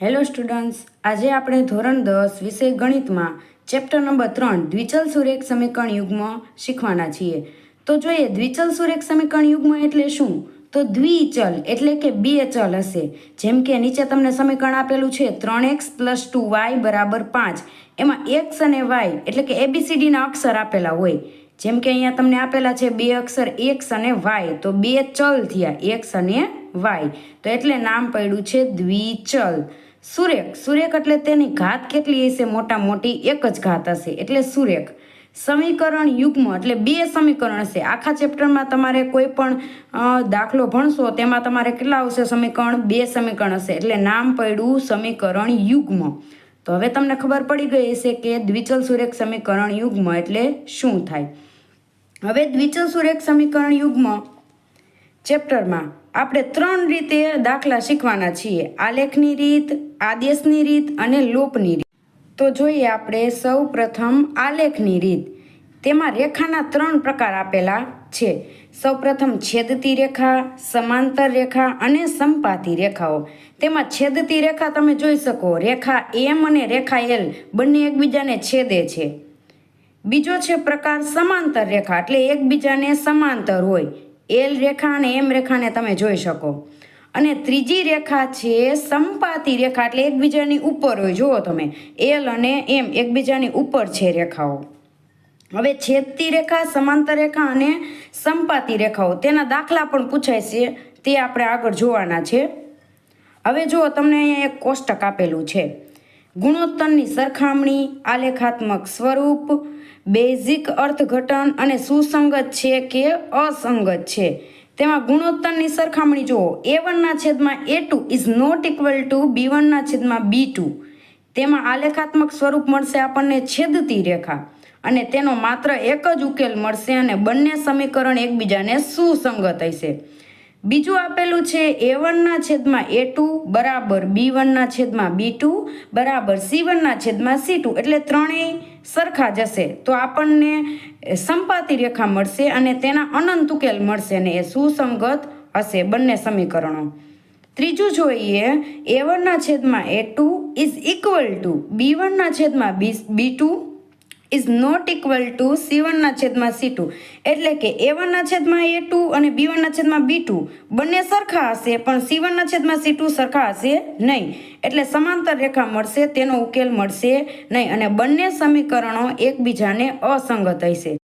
Hello students, આજે આપણે ધોરણ દસ વિષય ગણિતમાં ચેપ્ટર નંબર ત્રણ, દ્વિચલ સુરેખ સમીકરણ યુગ્મ શીખવાના છીએ. તો જોઈએ, દ્વિચલ સુરેખ સમીકરણ યુગ્મ એટલે શું? તો દ્વિચલ એટલે કે બે ચલ હશે. જેમ કે નીચે તમને સમીકરણ આપેલું છે, ત્રણ એક્સ પ્લસ ટુ વાય બરાબર પાંચ. એમાં એક્સ અને વાય એટલે કે એબીસીડીના અક્ષર આપેલા હોય. જેમ કે અહીંયા તમને આપેલા છે, બે અક્ષર એક્સ અને વાય. તો બે ચલ થયા, એક્સ અને વાય. તો એટલે નામ પડ્યું છે દ્વિચલ. સુરેખ. સુરેખ એટલે તેની ઘાત કેટલી હશે? મોટા મોટી એક જ ઘાત હશે. એટલે સુરેખ. સમીકરણ યુગ્મ. એટલે બે સમીકરણ હશે. આખા ચેપ્ટરમાં તમારે કોઈ પણ દાખલો ભણશો, તેમાં તમારે કેટલા આવશે સમીકરણ? બે સમીકરણ હશે. એટલે નામ પડ્યું સમીકરણ યુગ્મ. તો હવે તમને ખબર પડી ગઈ હશે કે દ્વિચલ સુરેખ સમીકરણ યુગ્મ એટલે શું થાય? હવે દ્વિચલ સુરેખ સમીકરણ યુગ્મ ચેપ્ટરમાં આપણે ત્રણ રીતે દાખલા શીખવાના છીએ. આલેખની રીત, આદેશની રીત અને લોપની રીત. તો જોઈએ આપણે સૌ પ્રથમ આલેખની રીત. તેમાં રેખાના ત્રણ પ્રકાર આપેલા છે. સૌ પ્રથમ છેદતી રેખા, સમાંતર રેખા અને સંપાતી રેખાઓ. તેમાં છેદતી રેખા તમે જોઈ શકો. રેખા એમ અને રેખા એલ બંને એકબીજાને છેદે છે. બીજો છે પ્રકાર સમાંતર રેખા. એટલે એકબીજાને સમાંતર હોય. એલ રેખા અને એમ રેખાને તમે જોઈ શકો. અને ત્રીજી રેખા છે સંપાતી રેખા, એટલે એકબીજાની ઉપર હોય. જુઓ તમે, એલ અને એમ એકબીજાની ઉપર છે રેખાઓ. હવે છેદતી રેખા, સમાંતર રેખા અને સંપાતી રેખાઓ. તેના દાખલા પણ પૂછાય છે, તે આપણે આગળ જોવાના છે. હવે જુઓ, તમને અહીંયા એક કોષ્ટક આપેલું છે. ગુણોત્તરની સરખામણી આલેખાત્મક સ્વરૂપ, બેઝિક અર્થઘટન અને સુસંગત છે કે અસંગત છે. તેમાં ગુણોત્તરની સરખામણી જુઓ. એ વનના છેદમાં A two is not equal to B વનના છેદમાં બી ટુ તેમાં આલેખાત્મક સ્વરૂપ મળશે આપણને છેદતી રેખા. અને તેનો માત્ર એક જ ઉકેલ મળશે અને બંને સમીકરણ એકબીજાને સુસંગત હશે બીજું આપેલું છે એ વનના છેદમાં એ ટુ બરાબર બી વનના છેદમાં બી ટુ બરાબર સી વનના છેદમાં સી ટુ એટલે ત્રણેય સરખા જશે. તો આપણને સંપાતી રેખા મળશે અને તેના અનંત ઉકેલ મળશે અને એ સુસંગત હશે બંને સમીકરણો. ત્રીજું જોઈએ એ વનના છેદમાં A two is equal to B વનના છેદમાં B B two is not equal to C વનના છેદમાં સી ટુ એટલે કે એ વનના છેદમાં એ ટુ અને બી વનના છેદમાં બી ટુ બંને સરખા હશે, પણ સી વનના છેદમાં સી ટુ સરખા હશે નહીં. એટલે સમાંતર રેખા મળશે, તેનો ઉકેલ મળશે નહીં. અને બંને સમીકરણો એકબીજાને અસંગત હશે.